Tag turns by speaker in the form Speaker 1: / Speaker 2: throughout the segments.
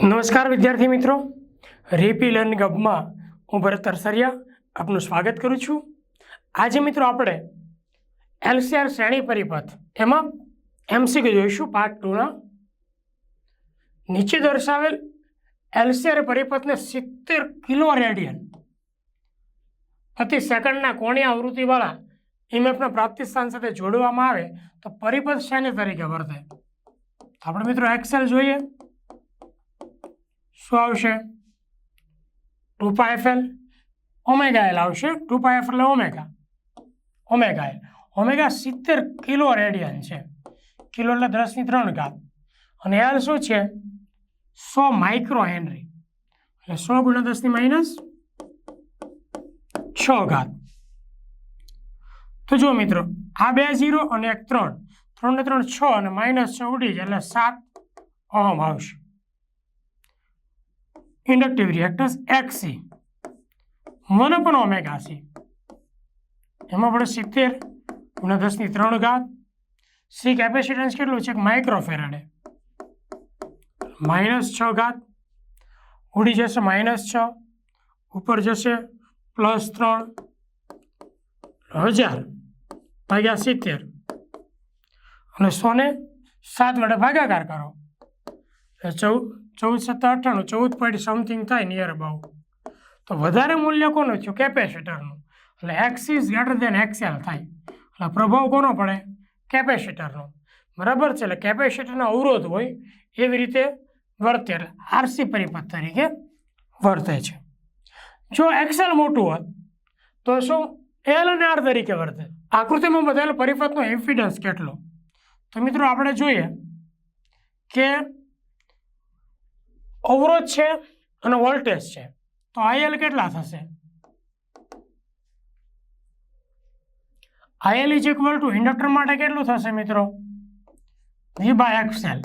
Speaker 1: નમસ્કાર વિદ્યાર્થી મિત્રો. રેપી લર્ન ગબમાં હું ભરત તરસરિયા આપનું સ્વાગત કરું છું. આજે મિત્રો આપણે એલસીઆર શ્રેણી પરિપથ એમાં એમસીક્યુ જોઈશું પાર્ટ ટુના નીચે દર્શાવેલ એલસીઆર પરિપથને સિત્તેર કિલો રેડિયન પ્રતિ સેકન્ડના કોણી આવૃત્તિવાળા ઇમેફના પ્રાપ્તિ સ્થાન સાથે જોડવામાં આવે તો પરિપથ શ્રેણી તરીકે વર્તે. આપણે મિત્રો એક્સેલ જોઈએ. શું આવશે? Two pi f L omega L આવશે. ટુ પાય એફ એટલે ઓમેગા. Omega L. ઓમેગા સિત્તેર કિલો રેડિયન છે. કિલો એટલે દસની ત્રણ ઘાત. અને એલ શું છે? સો માઇક્રો હેનરી. એટલે સો ગુણ્યા દસની માઇનસ છ ઘાત. તો જુઓ મિત્રો, આ બે ઝીરો અને એક ત્રણ. ત્રણ ને ત્રણ છ અને માઇનસ છ ઉડી એટલે સાત ઓહમ આવશે. ઇન્ડક્ટિવ રિએક્ટન્સ એક્સી વન પણ ઓમેગા સી એમાં આપણે સિત્તેર ગુણ્યા દસની ત્રણ ઘાત. સી કેપેસિટન્સ કેટલું છે? માઇક્રોફેરાડે માઇનસ છ ઘાત. ઉડી જશે માઇનસ છ. ઉપર જશે પ્લસ ત્રણ. હજાર ભાગ્યા સિત્તેર. અને સોને સાત વડે ભાગાકાર કરો. એટલે ચૌદ ચૌદ સત્તા અઠ્ઠાણું, ચૌદ પોઈન્ટ સમથિંગ થાય નિયર અબાઉટ તો વધારે મૂલ્ય કોનું થયું? કેપેસિટરનું એટલે X is greater than XL થાય. એટલે પ્રભાવ કોનો પડે? કેપેસિટરનો બરાબર છે? એટલે કેપેસિટરનો અવરોધ હોય એવી રીતે વર્તે. એટલે આરસી પરિપથ તરીકે વર્તે છે. જો એક્સેલ મોટું હોત, તો શું એલ અને આર તરીકે વર્તે? આકૃતિમાં બતાવેલો પરિપથનો ઇન્ફિડન્સ કેટલો? તો મિત્રો આપણે જોઈએ કે અવરોધ છે અને વોલ્ટેજ છે. તો આઈએલ કેટલા થશે? IL is equal to inductor માટે કેટલું થશે મિત્રો? વી બાય એક્સેલ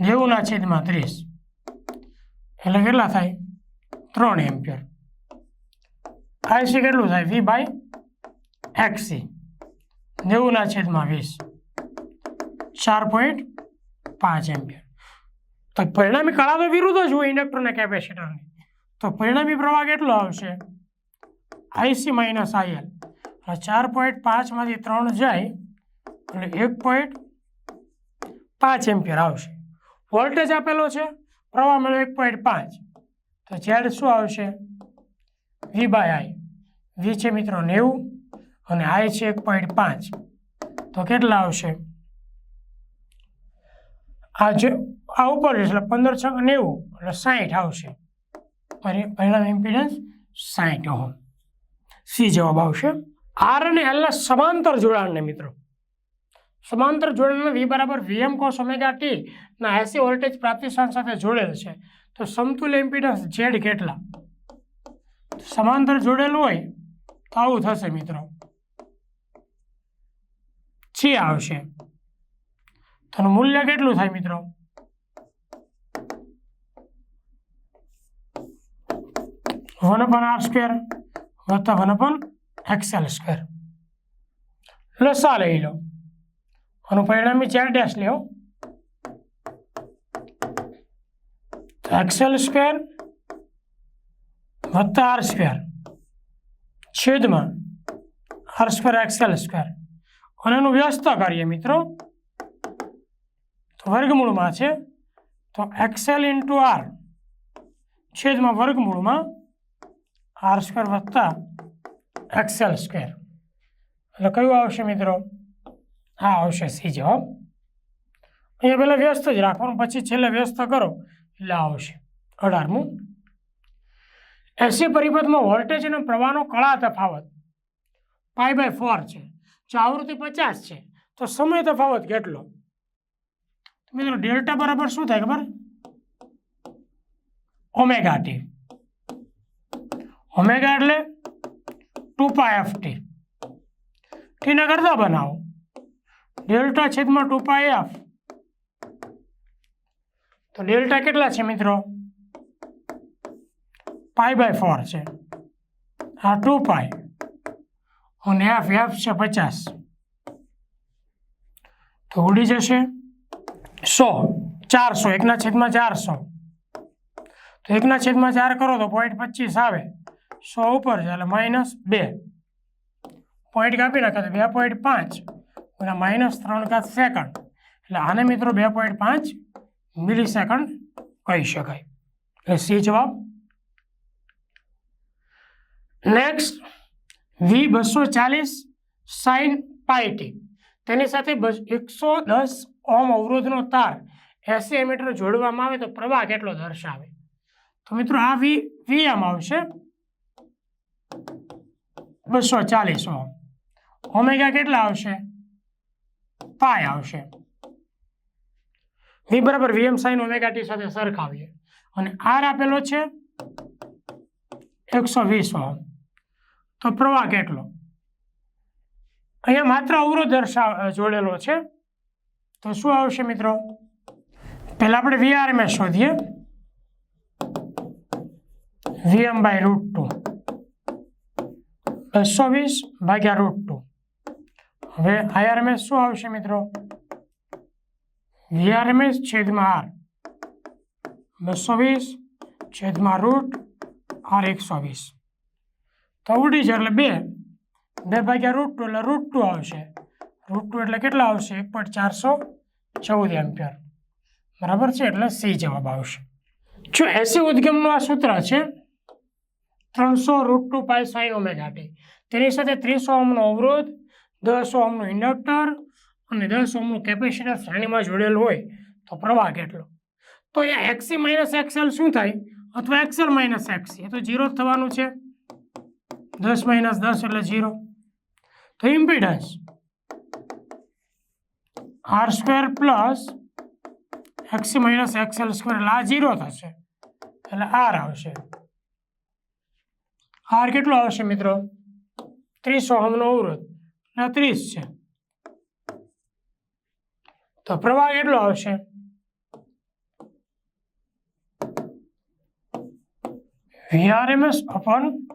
Speaker 1: નેવુંના છેદમાં ત્રીસ. એટલે કેટલા થાય? ત્રણ એમ્પિયર. આઈસી કેટલું થાય? વી બાય એક્સી નેવુંના છેદમાં વીસ. ચાર પોઈન્ટ પાંચ એમ્પિયર. તો પરિણામી કળા તો વિરુદ્ધ જ હોય ઇન્ડક્ટર અને કેપેસિટરની. તો પરિણામી પ્રવાહ કેટલો આવશે? આઈસી માઇનસ આઈએલ એટલે ચાર પોઈન્ટ પાંચમાંથી ત્રણ જાય એટલે એક પોઈન્ટ પાંચ એમ્પિયર આવશે. વોલ્ટેજ આપેલો છે? પ્રવાહ મળ્યો એક પોઈન્ટ પાંચ. તો ઝેડ શું આવશે? વી બાય આઈ વી છે મિત્રો નેવું અને આઈ છે એક પોઈન્ટ પાંચ. તો કેટલા આવશે? આ જે આ ઉપર એટલે પંદર છ નેવું, એટલે સાહીઠ આવશે. પરિણામ ઇમ્પિડન્સ સાહીઠ ઓહમ સી જવાબ આવશે. આર અને એલના સમાંતર જોડાણને મિત્રો. સમાંતર જોડાણને વી બરાબર વીએમ કોસ ઓમેગા ટી ના એસી વોલ્ટેજ પ્રાપ્તિસ્થાન સાથે જોડેલ છે. તો સમતુલ ઇમ્પિડન્સ ઝેડ કેટલા? સમાંતર જોડેલું હોય તો આવું થશે મિત્રો. છી આવશે. તો મૂલ્ય કેટલું થાય મિત્રો? વન અપન આર સ્ક્વેર વત્તા વન અપન એક્સએલ સ્ક્વેર લસા લઈ લો આનું પરિણામી ચાર ડેશ લ્યો એક્સેલ સ્ક્વેર વત્તા આર સ્ક્વેર છેદમાં આર સ્ક્વેર એક્સેલ સ્ક્વેર અને એનું વ્યસ્ત કરીએ મિત્રો તો વર્ગમૂળમાં છે તો એક્સેલ ઇન્ટુ આર છેદમાં વર્ગમૂળમાં આર સ્ક્વેર વત્તા એક્સેલ સ્ક્વેર એટલે કયું આવશે મિત્રો? હા, આવશે સી જવાબ અહીંયા પહેલાં વ્યસ્ત જ રાખવાનું પછી છેલ્લે વ્યસ્ત કરો. એટલે આવશે. અઢારમું. એસી પરિપથમાં વોલ્ટેજ અને પ્રવાહનો કળા તફાવત. પાઈ બાય ફોર છે. જો આવૃત્તિ પચાસ છે, તો સમય તફાવત કેટલો? મિત્રો, ડેલ્ટા બરાબર શું થાય ખબર? ઓમેગા ટી ઓમેગા એટલે ટુ પાય એફ ટી. ટીના કરતા બનાવો. ડેલ્ટા છેદમાં ટુ પાય એફ. તો ડેલ્ટા કેટલા છે મિત્રો? પાઈ બાય ફોર છે. આ ટુ પાય. અને એફ એફ છે પચાસ. તો ઉડી જશે સો. ચારસો. એકના છેદમાં ચારસો. તો એકના છેદમાં ચાર કરો તો પોઈન્ટ પચીસ આવે. સો ઉપર છે, એટલે માઇનસ બે. પોઈન્ટ કાપી નાખે તો બે પોઈન્ટ પાંચ. અને માઇનસ ત્રણ કાત સેકન્ડ એટલે આને મિત્રો બે પોઈન્ટ પાંચ મિલી સેકન્ડ કહી શકાય. એટલે સી જવાબ. નેક્સ્ટ વી બસો ચાલીસ સાઇન પાઇટી તેની સાથે એકસો દસ ઓમ અવરોધનો તાર એસી મીટર જોડવામાં આવે તો પ્રવાહ કેટલો દર્શાવે? તો મિત્રો આ વી વીએમ આવશે. બસો ચાલીસ. ઓમ ઓમેગા કેટલા આવશે? પાય આવશે. વી બરાબર વીએમ સાઈન ઓમેગા ટી સાથે સરખાવીએ. અને આર આપેલો છે એકસો વીસ ઓમ તો પ્રવાહ કેટલો? અહીંયા માત્ર અવરોધ દર્શાવ જોડેલો છે. તો શું આવશે મિત્રો? પહેલાં આપણે વીઆરએમએસ શોધીએ. VM by root two. બસો વીસ ભાગ્યા રૂટ ટુ હવે આઈઆરએમએસ શું આવશે મિત્રો? વીઆરએમએસ છેદમાં આર બસો વીસ છેદમાં રૂટ આર એકસો વીસ તો ઉડી છે એટલે બે. બે ભાગ્યા રૂટ ટુ એટલે રૂટ ટુ આવશે. રૂટ ટુ એટલે કેટલા આવશે? એક પોઈન્ટ ચારસો ચૌદ એમ્પિયર. બરાબર છે? એટલે સી જવાબ આવશે. જો એસી ઉદ્ગમનું આ સૂત્ર છે ત્રણસો root two pi sine omega T તેની સાથે ત્રીસ ઓમનો અવરોધ, દસ ઓમનું ઇન્ડક્ટર અને દસ ઓમનું કેપેસિટર શ્રેણીમાં જોડેલ હોય તો પ્રવાહ કેટલો? તો અહીંયા એક્સી માઇનસ એક્સએલ શું થાય? અથવા એક્સએલ માઇનસ એક્સી એ તો જીરો થવાનું છે. દસ માઇનસ દસ એટલે જીરો તો impedance R square plus XC minus XL square એટલે આ જીરો થશે. એટલે આર આવશે. આર કેટલો આવશે મિત્રો? ત્રીસ ઓહમનો અવરોધ. એટલે ત્રીસ છે. તો પ્રવાહ કેટલો આવશે? વીઆરએમએસ અપોન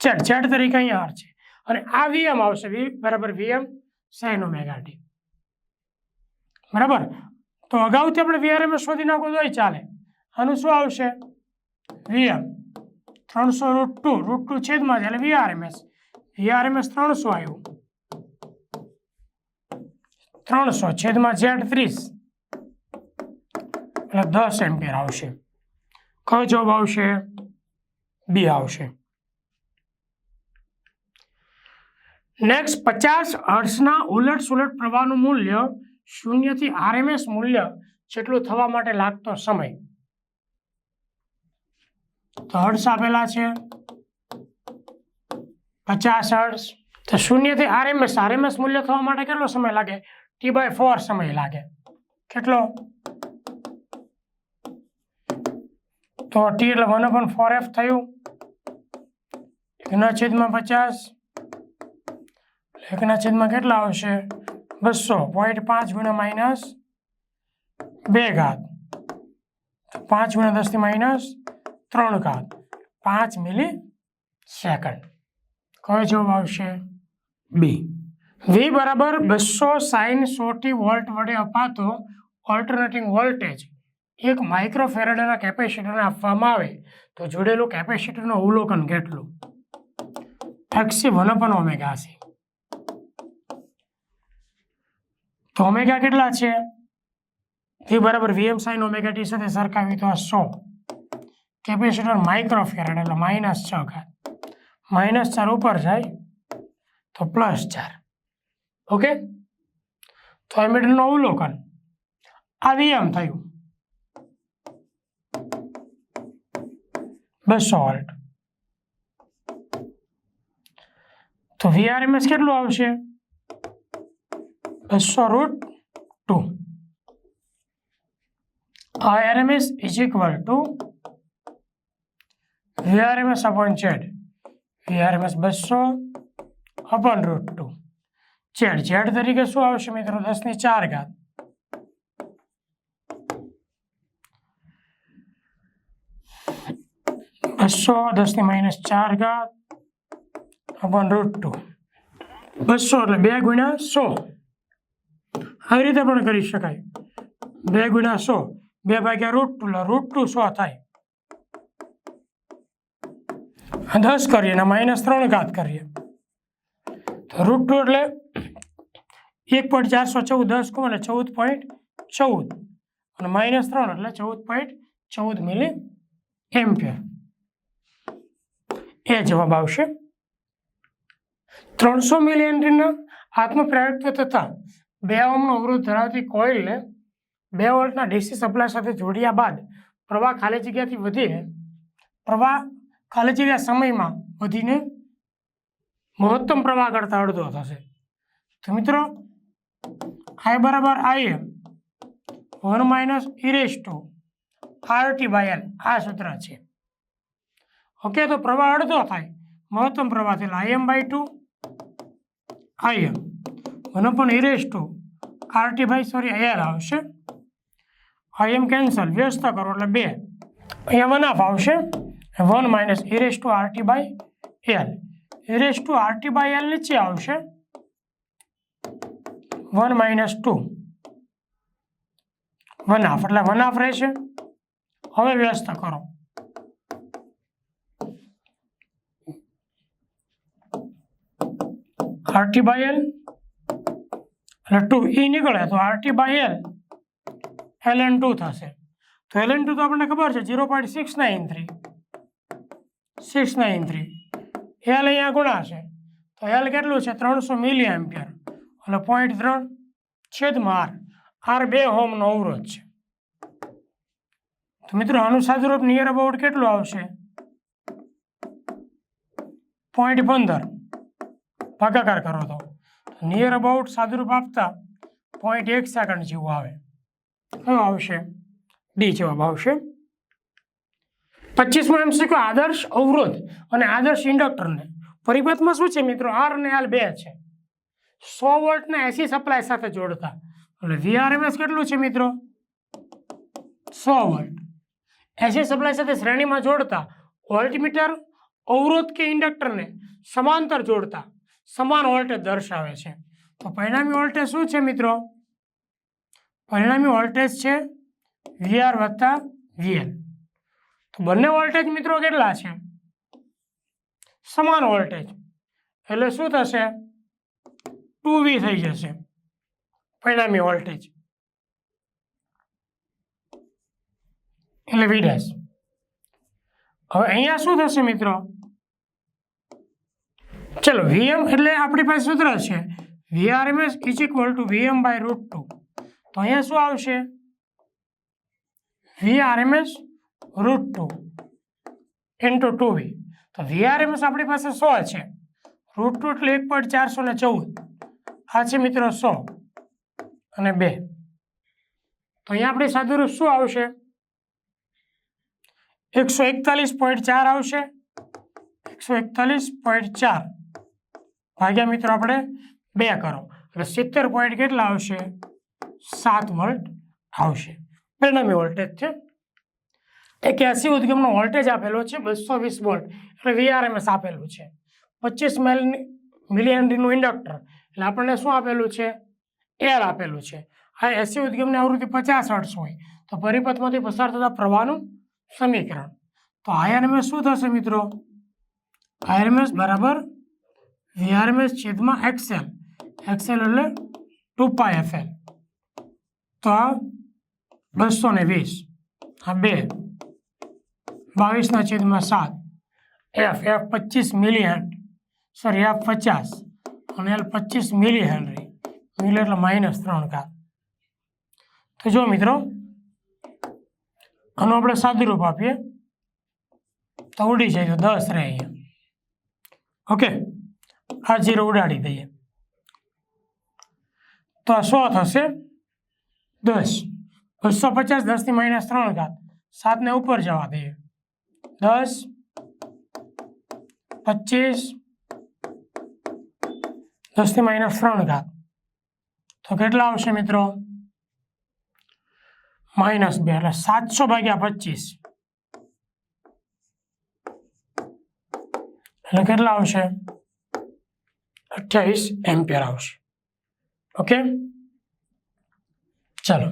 Speaker 1: ઝેડ ઝેડ તરીકે અહીંયા આર છે. અને આ વીએમ આવશે. વી બરાબર વીએમ સાઇન ઓમેગા બરાબર? તો અગાઉથી આપણે વીઆરએમએસ શોધી નાખો તોય ચાલે. આનું શું આવશે? વીએમ ત્રણસો રૂટ ટુ રૂટ ટુ છેદમાં છે એટલે વીઆરએમએસ વીઆરએમએસ ત્રણસો આવ્યું. ત્રણસો છેદમાં ઝેડ ત્રીસ. એટલે દસ એમ્પિયર આવશે. કયો જવાબ આવશે? બી આવશે. નેક્સ્ટ પચાસ હર્ષના ઉલટ સુલટ પ્રવાહનું મૂલ્ય શૂન્યથી આરએમએસ મૂલ્ય જેટલું થવા માટે લાગતો સમય. તો હર્ષ આપેલા છે. પચાસ હર્ષ. તો શૂન્યથી આરએમએસ આરએમએસ મૂલ્ય થવા માટે કેટલો સમય લાગે? ટી બાય ફોર સમય લાગે. કેટલો? તો ટી એટલે વન અપન ફોર એફ થયું. એકના છેદમાં પચાસ. એકના છેદમાં કેટલા આવશે? બસો. પોઈન્ટ પાંચ ગુણ્યા માઇનસ બે ઘાત. પાંચ ગુણ્યા દસથી માઇનસ ત્રણ ઘાત પાંચ મિલી સેકન્ડ કયો જવાબ આવશે? બી. વી બરાબર બસો સાઈન સોટી વોલ્ટ વડે અપાતો ઓલ્ટરનેટિંગ વોલ્ટેજ એક માઇક્રોફેરેડના કેપેસિટરને આપવામાં આવે તો જોડેલું કેપેસિટરનું અવલોકન કેટલું? એક્સી વન અપન ઓમેગા છે. તો ઓમેગા કેટલા છે? વી બરાબર વીએમ સાઇન ઓમેગા ટી સાથે સરખાવી તો આ સો. કેપેસિટર માઇક્રોફેરેડ એટલે માઇનસ છ ઘાત માઇનસ ચાર ઉપર જાય તો પ્લસ ચાર ઓકે તો એમીટરનું અવલોકન આ વીએમ થયું બસો વોલ્ટ તો વીઆરએમએસ કેટલું આવશે બસો root two RMS is equal to VRMS upon Z VRMS બસો upon root two Z Z તરીકે શું આવશે મિત્રો? દસની ચાર ઘાત. બસો દસની માઇનસ ચાર ઘાત અપોન રૂટ ટુ બસો એટલે બે ગુણ્યા સો. આવી રીતે પણ કરી શકાય. બે ગુણ્યા સો. બે ભાગ્યા રૂટ ટુ એટલે રૂટ ટુ સો થાય આ દસ કરીએ અને માઇનસ ત્રણ ઘાત કરીએ. તો રૂટ ટુ એટલે એક પોઈન્ટ ચારસો ચૌદ, દસ કહું એટલે ચૌદ પોઈન્ટ ચૌદ. અને માઇનસ ત્રણ એટલે ચૌદ પોઈન્ટ ચૌદ મિલી એમ્પિયર. એ જવાબ આવશે. ત્રણસો મિલી એન્ટ્રીના આત્મપ્રેરકત્વ થતા બે ઓમનો અવરોધ ધરાવતી કોઇલને બે વોલ્ટના ડીસી સપ્લાય સાથે જોડ્યા બાદ પ્રવાહ ખાલી જગ્યાથી વધીને પ્રવાહ ખાલી સમયમાં વધીને મહત્તમ પ્રવાહ કરતાં અડધો થશે. તો મિત્રો આઈ બરાબર I M one minus e raise to R T by L આ સૂત્ર છે. ઓકે, તો પ્રવાહ અડધો થાય. મહત્તમ પ્રવાહ એટલે I M by two I M one પણ e raise to R T by sorry L આવશે. આઈ એમ કેન્સલ વ્યસ્ત કરો, એટલે બે. અહીંયા વન હાફ આવશે. One minus e raise to RT by L. E raise to RT by L નીચે આવશે. One minus two. One half, એટલે વન હાફ રહેશે. હવે વ્યસ્ત કરો. RT by L. એટલે ટુ ઈ નીકળે તો RT by L. L N two થશે. તો એલ એન ટુ તો આપણને ખબર છે, zero point six nine three. Six nine three L અહીંયા ગુણાશે તો એલ કેટલું છે? ત્રણસો મિલી એમ્પિયર એટલે પોઈન્ટ ત્રણ છેદમાં આર આર બે હોમનો અવરોધ છે. તો મિત્રો આનું સાદુરૂપ નિયર અબાઉટ કેટલું આવશે? પોઈન્ટ પંદર. ભાગાકાર કરો તો. નિયર અબાઉટ સાદુરૂપ આપતા પોઈન્ટ એક સેકન્ડ જેવું આવે. શું આવશે? ડી જવાબ આવશે. પચીસમાં એમ શીખો આદર્શ અવરોધ અને આદર્શ ઇન્ડક્ટરને. પરિપથમાં શું છે મિત્રો? આર અને એલ બે છે. સો વોલ્ટને એસી સપ્લાય સાથે જોડતા. એટલે વીઆરએમએસ કેટલું છે મિત્રો? સો વોલ્ટ. એસી સપ્લાય સાથે શ્રેણીમાં જોડતા. વોલ્ટમીટર, અવરોધ કે ઇન્ડક્ટરને સમાંતર જોડતા. સમાન વોલ્ટેજ દર્શાવે છે. તો પરિણામી વોલ્ટેજ શું છે મિત્રો? પરિણામી વોલ્ટેજ છે વીઆર વત્તા વીએલ. બંને વોલ્ટેજ મિત્રો કેટલા છે? સમાન વોલ્ટેજ એટલે શું થશે? ટુ વી થઈ જશે. પરિણામી વોલ્ટેજ એટલે વી ડેશ હવે અહીંયા શું થશે મિત્રો? ચલો વીએમ એટલે આપણી પાસે સૂત્ર છે. VRMS is equal to VM by root two તો અહીંયા શું આવશે? VRMS root two into two V. તો વીઆરએમએસ આપણી પાસે સો છે. રૂટ ટુ એટલે એક પોઈન્ટ ચારસો ને ચૌદ. આ છે મિત્રો સો અને બે. તો અહીંયા આપણી સાદુરૂપ શું આવશે? એકસો એકતાલીસ પોઈન્ટ ચાર આવશે. એકસો એકતાલીસ પોઈન્ટ ચાર. ભાગ્યા મિત્રો આપણે બે કરો. એટલે સિત્તેર પોઈન્ટ કેટલા આવશે? સાત વોલ્ટ આવશે. પરિણામી વોલ્ટેજ છે એક એસી ઉદ્ગમનો વોલ્ટેજ આપેલો છે, બસો વીસ વોલ્ટ. એટલે વીઆરએમએસ આપેલું છે. પચીસ મિલિયનરીનું મિલી ઇન્ડક્ટર એટલે આપણને શું આપેલું છે? એર આપેલું છે. આ એસી ઉદ્ગમની આવૃત્તિ પચાસ હર્ટ્સ હોય. તો પરિપથમાંથી પસાર થતા પ્રવાહનું સમીકરણ. તો આઈઆરએમએસ શું થશે મિત્રો? આઈઆરએમએસ બરાબર વીઆરએમએસ છેદમાં એક્સેલ એક્સેલ એટલે ટુ પાય એફએલ તો આ બસો ને વીસ. આ બે. બાવીસના છેદમાં સાત. એફ એફ પચીસ મિલી હેન્ડ સોરી એફ પચાસ. અને એલ પચીસ મિલી હેનરી મિલી એટલે માઇનસ ત્રણ કાર તો જો મિત્રો, આનું આપણે સાદુરૂપ આપીએ. તો ઉડી જાય તો દસ રહે અહીંયા. ઓકે? આ જીરો ઉડાડી દઈએ. તો આ સો થશે દસ. બસો પચાસ દસની માઇનસ ત્રણ ઘાત. સાતને ઉપર જવા દઈએ. દસ પચીસથી માઇનસ ત્રણ ઘાત તો કેટલા આવશે મિત્રો માઇનસ બે એટલે સાતસો ભાગ્યા પચીસ એટલે કેટલા આવશે અઠ્યાવીસ એમ્પિયર આવશે ઓકે ચલો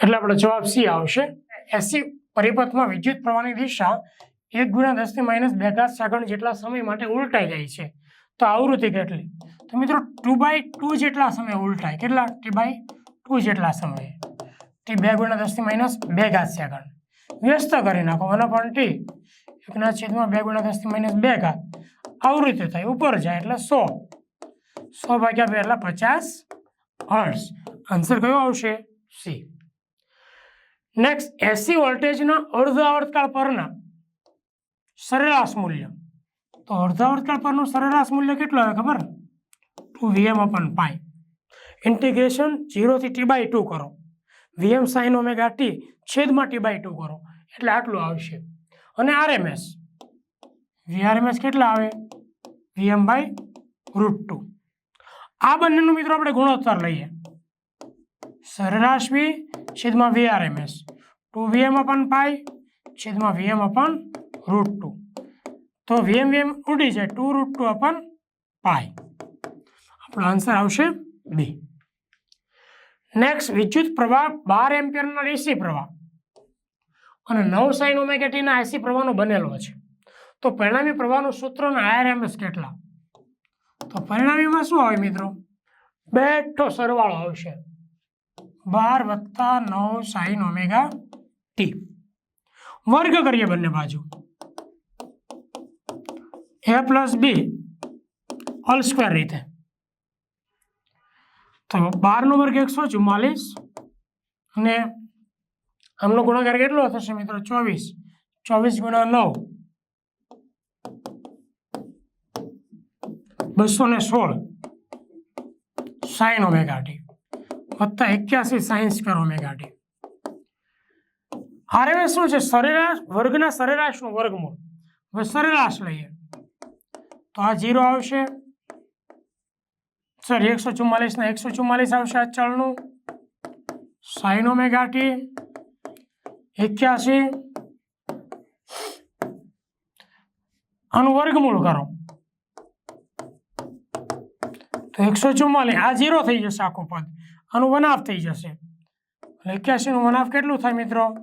Speaker 1: એટલે આપણો જવાબ સી આવશે એસી પરિપથમાં વિદ્યુત પ્રવાહની દિશા એક ગુણ્યા દસથી માઇનસ બેગાસ સેકન્ડ જેટલા સમય માટે ઉલટાઈ જાય છે. તો આવૃત્તિ કેટલી? તો મિત્રો ટુ બાય ટુ જેટલા સમય ઉલટાય. કેટલા? ટી બાય ટુ જેટલા સમયે. ટી બે ગુણ્યા દસથી માઇનસ બે ઘાત સેકન્ડ વ્યસ્ત કરી નાખો. વન અપોન ટી એકના છેદમાં બે ગુણ્યા દસથી માઇનસ બે ઘાત. આવૃત્તિ થાય. ઉપર જાય એટલે સો. સો ભાગ્યા બે એટલે પચાસ હર્ષ આન્સર કયો આવશે? સી નેક્સ્ટ એસી વોલ્ટેજના અર્ધ આવર્તકાળ પરના સરેરાશ મૂલ્ય. તો અર્ધ આવર્તકાળ પરનું સરેરાશ મૂલ્ય કેટલું આવે ખબર? Two VM upon pi. Integration જીરોથી T by two કરો. વીએમ સાઇન ઓમેગા ટી છેદમાં ટી બાય ટુ કરો. એટલે આટલું આવશે. અને આરએમએસ. વીઆરએમએસ કેટલા આવે? VM by root two. આ બંનેનું મિત્રો આપણે ગુણોત્તર લઈએ. સરેરાશ વી છેદમાં VRMS two VM upon pi છેદમાં વીએમ અપન રૂટ ટુ તો વીએમ વીએમ ઉડી જાય two root two upon pi આપણો આન્સર આવશે બી નેક્સ્ટ વિદ્યુત પ્રવાહ બાર એમ્પિયરના એસી પ્રવાહ. અને નવ સાઇન ઓમેગેટીના એસી પ્રવાહનો બનેલો છે. તો પરિણામી પ્રવાહનું સૂત્ર અને આરએમએસ કેટલા? તો પરિણામીમાં શું આવે મિત્રો? બેઠો સરવાળો આવશે. બાર વત્તા નવ સાઈન ઓમેગા ટી વર્ગ કરીએ બંને બાજુ. A plus B whole square રીતે. તો બારનો વર્ગ એકસો ચુમ્માલીસ અને આમનો ગુણાકાર કેટલો થશે મિત્રો? ચોવીસ. ચોવીસ ગુણા નવ. બસો ને સોળ. સાઈન ઓમેગા ટી વત્તા એક્યાસી sine square omega T RMS શું છે સરેરાશ, વર્ગના સરેરાશનું વર્ગમૂળ. હવે સરેરાશ લઈએ. તો આ જીરો આવશે. સર એકસો ચુમ્માલીસના એકસો ચુમ્માલીસ આવશે આ ચળનું સાઈન ઓમેગા ટી એક્યાસી. આનું વર્ગમૂળ કરો. તો એકસો ચુમ્માલીસ આ જીરો થઈ જશે આખું પદ. આનું વનાફ થઈ જશે. એટલે એક્યાસીનું વનાફ કેટલું થાય મિત્રો?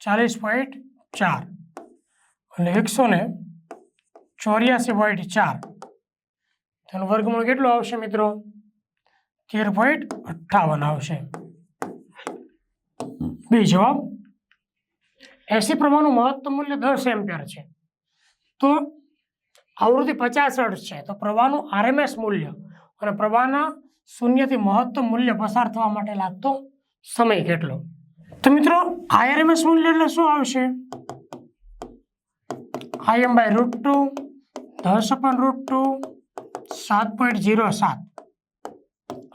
Speaker 1: ચાલીસ પોઈન્ટ ચાર. એટલે એકસો ને ચોર્યાસી પોઈન્ટ ચાર. તેનું વર્ગમૂળ કેટલું આવશે મિત્રો? તેર પોઈન્ટ અઠ્ઠાવન આવશે. બી જવાબ? એસી પ્રમાણનું મહત્તમ મૂલ્ય દસ એમ્પિયર છે. તો આવૃત્તિ પચાસ હર્ટ છે. તો પ્રવાહનું આરએમએસ મૂલ્ય. અને પ્રવાહના શૂન્યથી મહત્તમ મૂલ્ય પસાર થવા માટે લાગતો સમય કેટલો? તો મિત્રો આઈઆરએમએસ મૂલ્ય એટલે શું આવશે? આઈએમ બાય રૂટ ટુ દસ અપન રૂટ ટુ સાત પોઈન્ટ જીરો સાત.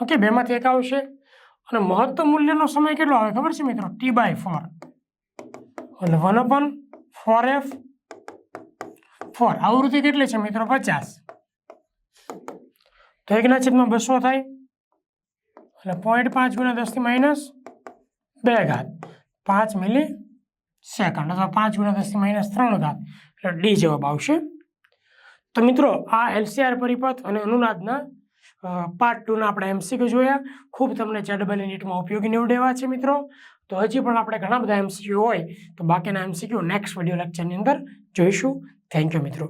Speaker 1: ઓકે બેમાંથી એક આવશે. અને મહત્તમ મૂલ્યનો સમય કેટલો આવે? ખબર છે મિત્રો? ટી બાય ફોર એટલે one upon four F four આવૃત્તિ કેટલી છે મિત્રો? પચાસ. તો એકના છેદમાં બસો થાય. એટલે પોઈન્ટ પાંચ ગુણ્યા દસથી માઇનસ બે ઘાત. પાંચ મિલી સેકન્ડ અથવા પાંચ ગુણ્યા દસથી માઇનસ ત્રણ ઘાત. એટલે ડી જવાબ આવશે. તો મિત્રો, આ એલસીઆર પરિપથ અને અનુનાદના પાર્ટ ટુના આપણે એમસીક્યુ જોયા. ખૂબ તમને જેડબલ નીટમાં ઉપયોગી નીવડેવા છે મિત્રો. તો હજી પણ આપણે ઘણા બધા એમસીક્યુ હોય તો બાકીના એમસીક્યુ નેક્સ્ટ વીડિયો લેક્ચરની અંદર જોઈશું. થેન્ક યુ મિત્રો.